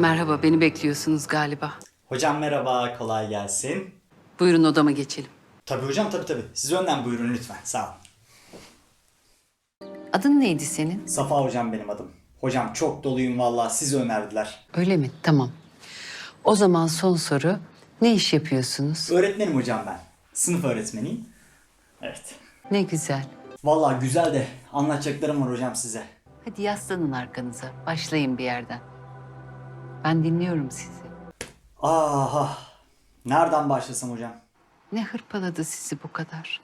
Merhaba, beni bekliyorsunuz galiba. Hocam merhaba, kolay gelsin. Buyurun odama geçelim. Tabii hocam tabii tabii. Siz önden buyurun lütfen. Sağ olun. Adın neydi senin? Safa hocam benim adım. Hocam çok doluyum vallahi sizi önerdiler. Öyle mi? Tamam. O zaman son soru. Ne iş yapıyorsunuz? Öğretmenim hocam ben. Sınıf öğretmeniyim. Evet. Ne güzel. Vallahi güzel de anlatacaklarım var hocam size. Hadi yaslanın arkanıza. Başlayın bir yerden. Ben dinliyorum sizi. Aha. Nereden başlasam hocam? Ne hırpaladı sizi bu kadar?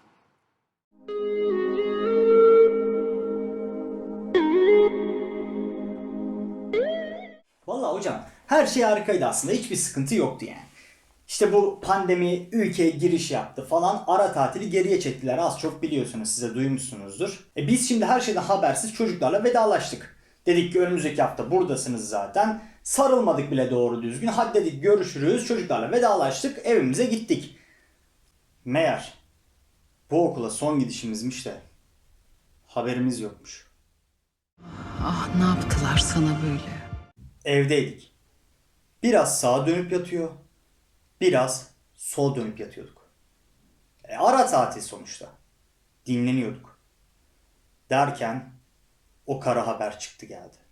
Vallahi hocam her şey harikaydı aslında. Hiçbir sıkıntı yoktu yani. İşte bu pandemi ülkeye giriş yaptı falan. Ara tatili geriye çektiler. Az çok biliyorsunuz size duymuşsunuzdur. E biz şimdi her şeyden habersiz çocuklarla vedalaştık. Dedik ki önümüzdeki hafta buradasınız zaten. Sarılmadık bile doğru düzgün. Hadi dedik görüşürüz. Çocuklarla vedalaştık. Evimize gittik. Meğer bu okula son gidişimizmiş de haberimiz yokmuş. Ah ne yaptılar sana böyle? Evdeydik. Biraz sağa dönüp yatıyor, biraz sol dönüp yatıyorduk. E, ara tatil sonuçta. Dinleniyorduk. Derken o kara haber çıktı geldi.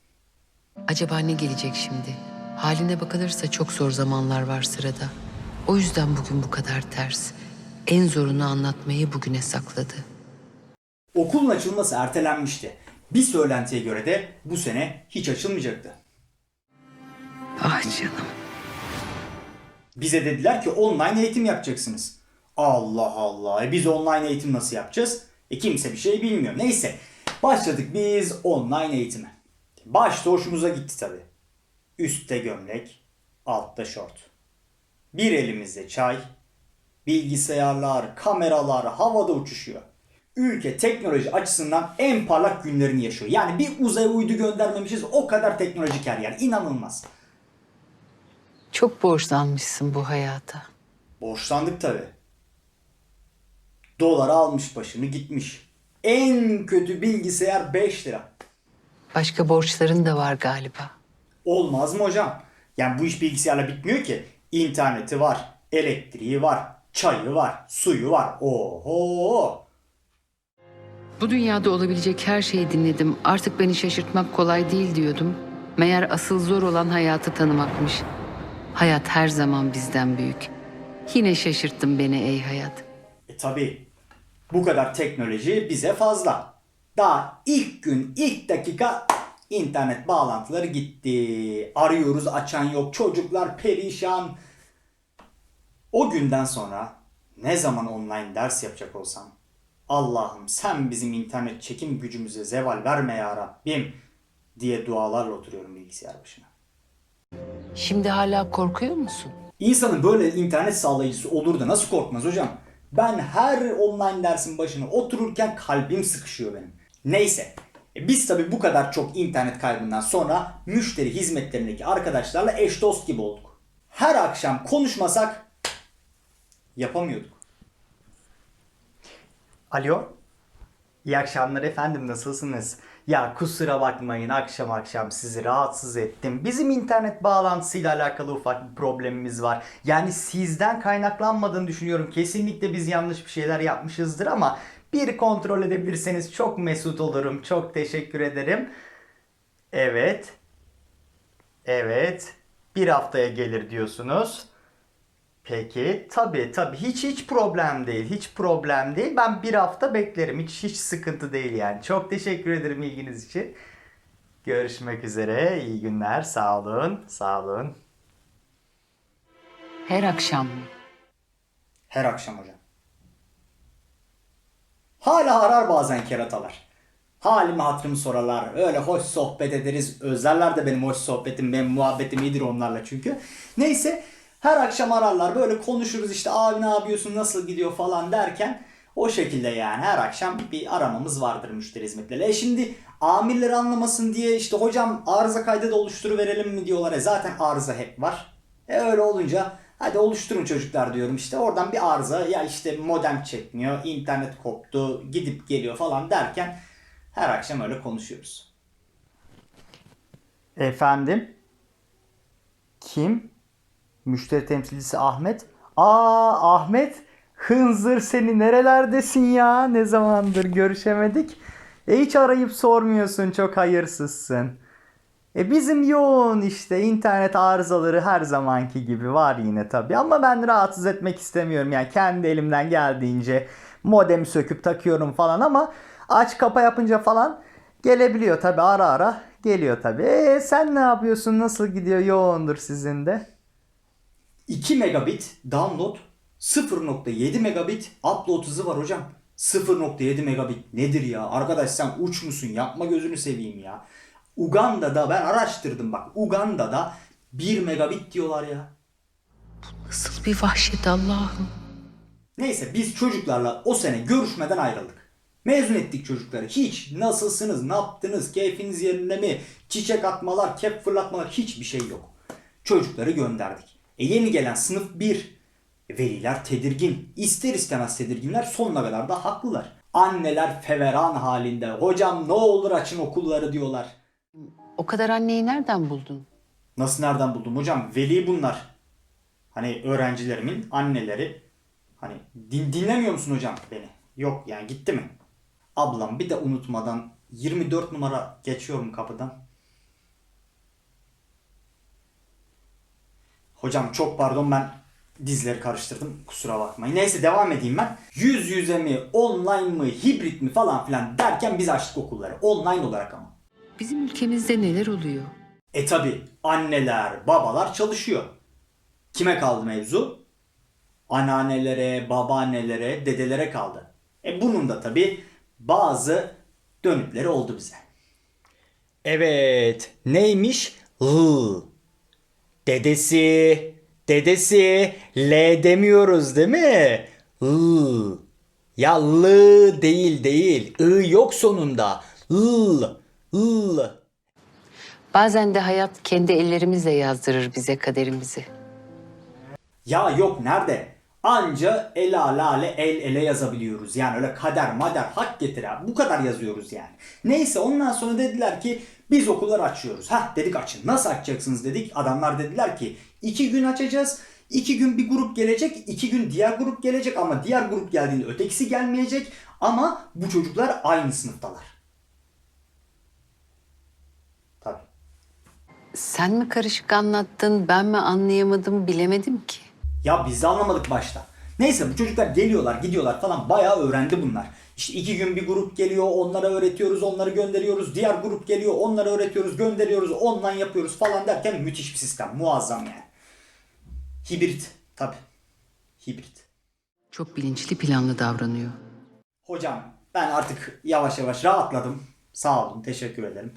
Acaba ne gelecek şimdi? Haline bakılırsa çok zor zamanlar var sırada. O yüzden bugün bu kadar ters. En zorunu anlatmayı bugüne sakladı. Okulun açılması ertelenmişti. Bir söylentiye göre de bu sene hiç açılmayacaktı. Ah canım. Bize dediler ki online eğitim yapacaksınız. Allah Allah. E biz online eğitim nasıl yapacağız? E kimse bir şey bilmiyor. Neyse. Başladık biz online eğitime. Başta hoşumuza gitti tabi. Üstte gömlek, altta şort. Bir elimizde çay, bilgisayarlar, kameralar havada uçuşuyor. Ülke teknoloji açısından en parlak günlerini yaşıyor. Yani bir uzaya uydu göndermemişiz o kadar teknolojik her yer. İnanılmaz. Çok borçlanmışsın bu hayata. Borçlandık tabi. Dolar almış başını gitmiş. En kötü bilgisayar 5 lira. Başka borçların da var galiba. Olmaz mı hocam? Yani bu iş bilgisayarla bitmiyor ki. İnterneti var, elektriği var, çayı var, suyu var. Oho! Bu dünyada olabilecek her şeyi dinledim. Artık beni şaşırtmak kolay değil diyordum. Meğer asıl zor olan hayatı tanımakmış. Hayat her zaman bizden büyük. Yine şaşırttın beni ey hayat. E tabi bu kadar teknoloji bize fazla. Daha ilk gün, ilk dakika internet bağlantıları gitti. Arıyoruz açan yok. Çocuklar perişan. O günden sonra ne zaman online ders yapacak olsam Allah'ım sen bizim internet çekim gücümüze zeval verme ya Rabbim diye dualarla oturuyorum bilgisayar başına. Şimdi hala korkuyor musun? İnsanın böyle internet sağlayıcısı olur da nasıl korkmaz hocam? Ben her online dersin başına otururken kalbim sıkışıyor benim. Neyse. e Biz tabii bu kadar çok internet kaybından sonra müşteri hizmetlerindeki arkadaşlarla eş dost gibi olduk. Her akşam konuşmasak yapamıyorduk. Alo. İyi akşamlar efendim nasılsınız? Ya kusura bakmayın akşam akşam sizi rahatsız ettim. Bizim internet bağlantısıyla alakalı ufak bir problemimiz var. Yani sizden kaynaklanmadığını düşünüyorum. Kesinlikle biz yanlış bir şeyler yapmışızdır ama bir kontrol edebilirseniz çok mesut olurum. Çok teşekkür ederim. Evet. Evet. Bir haftaya gelir diyorsunuz. Peki tabii tabii hiç hiç problem değil hiç problem değil ben bir hafta beklerim hiç hiç sıkıntı değil yani çok teşekkür ederim ilginiz için görüşmek üzere iyi günler sağ olun sağ olun Her akşam mı? Her akşam hocam. Hala arar bazen keratalar. Halimi hatırımı sorarlar. Öyle hoş sohbet ederiz. Özlerler de benim hoş sohbetim, benim muhabbetim iyidir onlarla çünkü. Neyse her akşam ararlar. Böyle konuşuruz işte abi ne yapıyorsun, nasıl gidiyor falan derken o şekilde yani her akşam bir aramamız vardır müşteri hizmetleriyle. E şimdi amirler anlamasın diye işte hocam arıza kaydı da oluşturuverelim mi diyorlar. E zaten arıza hep var. E öyle olunca hadi oluşturun çocuklar diyorum işte oradan bir arıza ya işte modem çekmiyor, internet koptu, gidip geliyor falan derken her akşam öyle konuşuyoruz. efendim Kim? Müşteri temsilcisi Ahmet. Aa Ahmet hınzır seni nerelerdesin ya? Ne zamandır görüşemedik. E hiç arayıp sormuyorsun çok hayırsızsın. E bizim yoğun işte internet arızaları her zamanki gibi var yine tabii ama ben rahatsız etmek istemiyorum yani kendi elimden geldiğince modemi söküp takıyorum falan ama aç kapa yapınca falan gelebiliyor tabii ara ara geliyor tabii. E sen ne yapıyorsun nasıl gidiyor yoğundur sizin de? 2 megabit download 0.7 megabit upload hızı var hocam. 0.7 megabit nedir ya? Arkadaş sen uç musun? Yapma gözünü seveyim ya. Uganda'da ben araştırdım bak. Uganda'da 1 megabit diyorlar ya. Nasıl bir vahşet Allah'ım. Neyse biz çocuklarla o sene görüşmeden ayrıldık. Mezun ettik çocukları. Hiç nasılsınız, ne yaptınız, keyfiniz yerinde mi, çiçek atmalar, kep fırlatmalar hiçbir şey yok. Çocukları gönderdik. E yeni gelen sınıf 1. Veliler tedirgin. İster istemez tedirginler sonuna kadar da haklılar. Anneler feveran halinde. Hocam ne olur açın okulları diyorlar. O kadar anneyi nereden buldun? Nasıl nereden buldum hocam? Veli bunlar. Hani öğrencilerimin anneleri. Hani din, dinlemiyor musun hocam beni? Yok yani gitti mi? Ablam bir de unutmadan 24 numara geçiyorum kapıdan. Hocam çok pardon ben dizleri karıştırdım. Kusura bakmayın. Neyse devam edeyim ben. Yüz yüze mi, online mı, hibrit mi falan filan derken biz açtık okulları. Online olarak ama. Bizim ülkemizde neler oluyor? E tabi anneler, babalar çalışıyor. Kime kaldı mevzu? Anneannelere, babaannelere, dedelere kaldı. E bunun da tabi bazı dönütleri oldu bize. Evet. Neymiş? L. Dedesi. Dedesi. L demiyoruz değil mi? L. Ya L değil değil. I yok sonunda. L. L. Bazen de hayat kendi ellerimizle yazdırır bize kaderimizi. Ya yok nerede? Anca el alale el ele yazabiliyoruz. Yani öyle kader mader hak getir ha. Bu kadar yazıyoruz yani. Neyse ondan sonra dediler ki biz okullar açıyoruz. Hah dedik açın. Nasıl açacaksınız dedik. Adamlar dediler ki iki gün açacağız. İki gün bir grup gelecek. iki gün diğer grup gelecek ama diğer grup geldiğinde ötekisi gelmeyecek. Ama bu çocuklar aynı sınıftalar. Tabii. Sen mi karışık anlattın, ben mi anlayamadım bilemedim ki. Ya biz de anlamadık başta. Neyse bu çocuklar geliyorlar gidiyorlar falan bayağı öğrendi bunlar. İşte iki gün bir grup geliyor onlara öğretiyoruz onları gönderiyoruz. Diğer grup geliyor onları öğretiyoruz gönderiyoruz online yapıyoruz falan derken müthiş bir sistem muazzam yani. Hibrit tabi. Hibrit. Çok bilinçli planlı davranıyor. Hocam ben artık yavaş yavaş rahatladım. Sağ olun teşekkür ederim.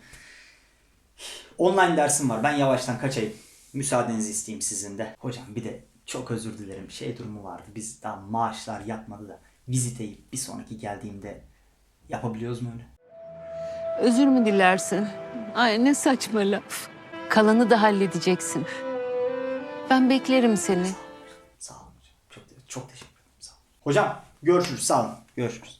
Online dersim var ben yavaştan kaçayım. Müsaadenizi isteyeyim sizin de. Hocam bir de çok özür dilerim şey durumu vardı. Biz daha maaşlar yatmadı da viziteyi bir sonraki geldiğimde yapabiliyoruz mu öyle? Özür mü dilersin? Ay ne saçma laf. Kalanı da halledeceksin. Ben beklerim seni. Sağ olun hocam. Çok, çok teşekkür ederim. Sağ olun. Hocam görüşürüz. Sağ olun. Görüşürüz.